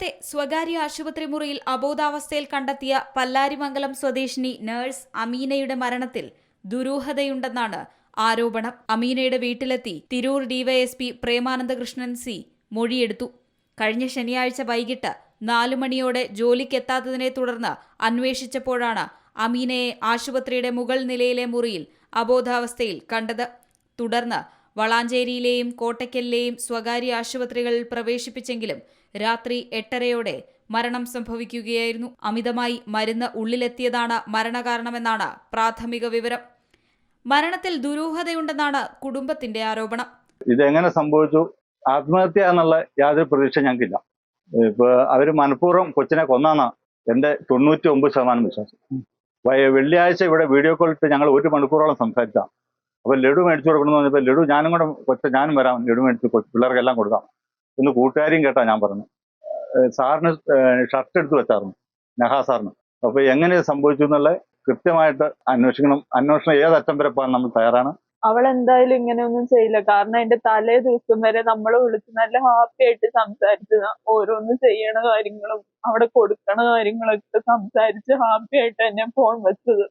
മലപ്പുറത്തെ സ്വകാര്യ ആശുപത്രി മുറിയിൽ അബോധാവസ്ഥയിൽ കണ്ടെത്തിയ പല്ലാരിമംഗലം സ്വദേശിനി നഴ്സ് അമീനയുടെ മരണത്തിൽ ദുരൂഹതയുണ്ടെന്നാണ് ആരോപണം. അമീനയുടെ വീട്ടിലെത്തി തിരൂർ ഡിവൈഎസ്പി പ്രേമാനന്ദകൃഷ്ണൻ സി മൊഴിയെടുത്തു. കഴിഞ്ഞ ശനിയാഴ്ച വൈകിട്ട് നാലു മണിയോടെ ജോലിക്കെത്താത്തതിനെ തുടർന്ന് അന്വേഷിച്ചപ്പോഴാണ് അമീനയെ ആശുപത്രിയുടെ മുകൾ നിലയിലെ മുറിയിൽ അബോധാവസ്ഥയിൽ കണ്ടത്. തുടർന്ന് വളാഞ്ചേരിയിലെയും കോട്ടയ്ക്കലിലെയും സ്വകാര്യ ആശുപത്രികളിൽ പ്രവേശിപ്പിച്ചെങ്കിലും രാത്രി എട്ടരയോടെ മരണം സംഭവിക്കുകയായിരുന്നു. അമിതമായി മരുന്ന് ഉള്ളിലെത്തിയതാണ് മരണകാരണമെന്നാണ് പ്രാഥമിക വിവരം. മരണത്തിൽ ദുരൂഹതയുണ്ടെന്നാണ് കുടുംബത്തിന്റെ ആരോപണം. ഇതെങ്ങനെ സംഭവിച്ചു? ആത്മഹത്യ എന്നുള്ള യാതൊരു പ്രതീക്ഷ ഞങ്ങൾക്കില്ല. ഇപ്പൊ അവർ മനഃപൂർവം കൊച്ചിനെ കൊന്നാണ് എന്റെ തൊണ്ണൂറ്റി ഒമ്പത് ശതമാനം വിശ്വാസം. വെള്ളിയാഴ്ച ഇവിടെ വീഡിയോ കോൾ ഇട്ട് ഞങ്ങൾ ഒരു മണിക്കൂറോളം സംസാരിച്ച അപ്പൊ ലഡു മേടിച്ചു കൊടുക്കണമെന്ന് പറഞ്ഞപ്പോ ലഡു ഞാനും കൂടെ കൊച്ച ഞാനും വരാം. ലഡു മേടിച്ച് പിള്ളേർക്കെല്ലാം കൊടുക്കാം. എന്ന് കൂട്ടുകാരിയും കേട്ടാ ഞാൻ പറഞ്ഞു സാറിന് ഷർട്ട് എടുത്ത് വെച്ചായിരുന്നു. നെഹാ സാറിന്. അപ്പൊ എങ്ങനെ സംഭവിച്ചു എന്നുള്ള കൃത്യമായിട്ട് അന്വേഷിക്കണം. അന്വേഷണം ഏതറ്റം വരെ പോകാൻ നമ്മൾ തയ്യാറാണ്? അവൾ എന്തായാലും ഇങ്ങനെയൊന്നും ചെയ്യില്ല. കാരണം അതിന്റെ തലേ ദിവസം വരെ നമ്മൾ വിളിച്ച് നല്ല ഹാപ്പി ആയിട്ട് സംസാരിച്ച് ഓരോന്ന് ചെയ്യണ കാര്യങ്ങളും അവിടെ കൊടുക്കണ കാര്യങ്ങളൊക്കെ സംസാരിച്ച് ഹാപ്പി ആയിട്ട് തന്നെ ഫോൺ വെച്ചത്.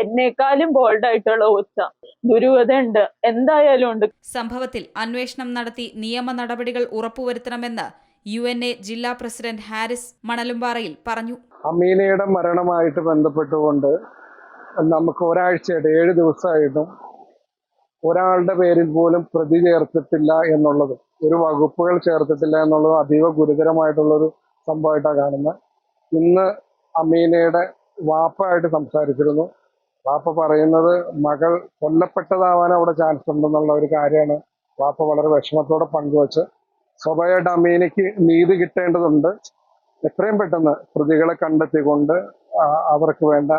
എന്നെക്കാളും ബോൾഡ് ആയിട്ടുള്ള ഒച്ച. ദുരൂഹത ഉണ്ട് എന്തായാലും ഉണ്ട്. സംഭവത്തിൽ അന്വേഷണം നടത്തി നിയമ നടപടികൾ ഉറപ്പുവരുത്തണമെന്ന് യു എൻ എ ജില്ലാ പ്രസിഡന്റ് ഹാരിസ് മണലുംപാറയിൽ പറഞ്ഞു. അമീനയുടെ മരണമായിട്ട് ബന്ധപ്പെട്ടുകൊണ്ട് നമുക്ക് ഒരാഴ്ചയായിട്ട് ഏഴ് ദിവസമായിട്ടും ഒരാളുടെ പേരിൽ പോലും പ്രതി ചേർത്തിട്ടില്ല എന്നുള്ളത് ഒരു വകുപ്പുകൾ ചേർത്തിട്ടില്ല എന്നുള്ളത് അതീവ ഗുരുതരമായിട്ടുള്ളൊരു സംഭവമായിട്ടാണ് കാണുന്നത്. ഇന്ന് അമീനയുടെ വാപ്പായിട്ട് സംസാരിച്ചിരുന്നു. വാപ്പ പറയുന്നത് മകൾ കൊല്ലപ്പെട്ടതാവാൻ അവിടെ ചാൻസ് ഉണ്ടെന്നുള്ള ഒരു കാര്യമാണ്. വാപ്പ വളരെ വിഷമത്തോടെ പങ്കുവച്ച് സ്വാഭാവികമായിട്ട് അമീനയ്ക്ക് നീതി കിട്ടേണ്ടതുണ്ട്. എത്രയും പെട്ടെന്ന് പ്രതികളെ കണ്ടെത്തിക്കൊണ്ട് അവർക്ക് വേണ്ട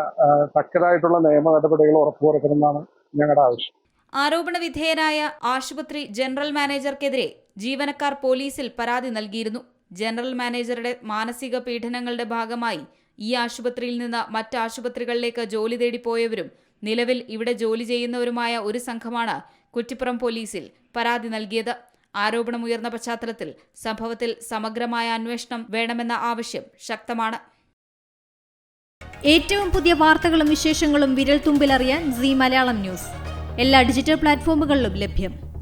തക്കതായിട്ടുള്ള നിയമ നടപടികൾ ഉറപ്പുവരുത്തണമെന്നാണ് ഞങ്ങളുടെ ആവശ്യം. ആരോപണ വിധേയനായ ആശുപത്രി ജനറൽ മാനേജർക്കെതിരെ ജീവനക്കാർ പോലീസിൽ പരാതി നൽകിയിരുന്നു. ജനറൽ മാനേജറുടെ മാനസിക പീഡനങ്ങളുടെ ഭാഗമായി ഈ ആശുപത്രിയിൽ നിന്ന് മറ്റ് ആശുപത്രികളിലേക്ക് ജോലി തേടി പോയവരും നിലവിൽ ഇവിടെ ജോലി ചെയ്യുന്നവരുമായ ഒരു സംഘമാണ് കുറ്റിപ്പുറം പോലീസിൽ പരാതി നൽകിയത്. ആരോപണമുയർന്ന പശ്ചാത്തലത്തിൽ സംഭവത്തിൽ സമഗ്രമായ അന്വേഷണം വേണമെന്ന ആവശ്യം ശക്തമാണ്. ഏറ്റവും പുതിയ വാർത്തകളും വിശേഷങ്ങളും വിരൽ തുമ്പിലറിയാൻ സി മലയാളം ന്യൂസ്. എല്ലാ ഡിജിറ്റൽ പ്ലാറ്റ്ഫോമുകളിലും ലഭ്യം.